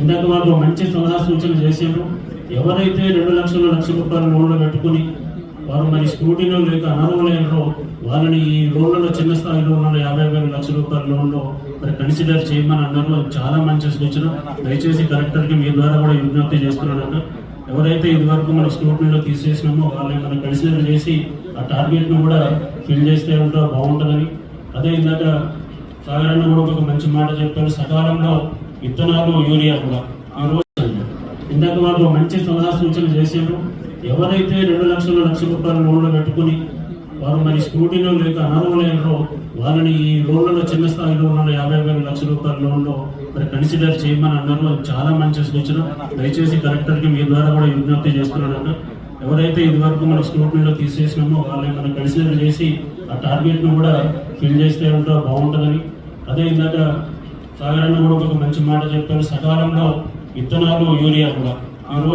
ఇందాక వాళ్ళు మంచి సలహా సూచన చేశారు. ఎవరైతే రెండు లక్షల లక్ష రూపాయల లోన్లు పెట్టుకుని వారు మరి స్కూటీలో లేక అనర్హులైనరో వాళ్ళని ఈ లోన్లలో చిన్న స్థాయి లోన్లలో యాభై వేల లక్షల రూపాయల లోన్లో మరి కన్సిడర్ చేయమని అన్నారు. చాలా మంచి సూచన. దయచేసి కలెక్టర్కి మీ ద్వారా కూడా విజ్ఞప్తి చేస్తున్నాను ఎవరైతే ఇదివరకు మన స్కూటీలో తీసేసినామో వాళ్ళని మనం కన్సిడర్ చేసి ఆ టార్గెట్ను కూడా ఫిల్ చేస్తే ఉంటా బాగుంటుందని. అదే ఇందాక సాగరణ కూడా ఒక మంచి మాట చెప్పారు సకాలంలో విత్తనాలు యూరియా కూడా ఈ రోజు ఇందాక వాళ్ళు మంచి సలహా సూచన చేశారు. ఎవరైతే రెండు లక్షల లక్ష రూపాయల లోన్లు పెట్టుకుని వారు మరి స్కూటీలో లేక అనర్హులైనరో వాళ్ళని ఈ లోన్లలో చిన్న స్థాయి లోన్లలో యాభై వేల లక్షల రూపాయల లోన్లో మరి కన్సిడర్ చేయమని అన్నారు. అది చాలా మంచి సూచన. దయచేసి కలెక్టర్కి మీ ద్వారా కూడా విజ్ఞప్తి చేస్తున్నాను ఎవరైతే ఇదివరకు మన స్కూటీలో తీసేసినామో వాళ్ళని మనం కన్సిడర్ చేసి ఆ టార్గెట్ను కూడా ఫిల్ చేస్తే ఉంటే బాగుంటుందని. అదే ఇందాక సాధారణ కూడా ఒక మంచి మాట చెప్పారు సకాలంలో విత్తనాలు యూరియా కూడా.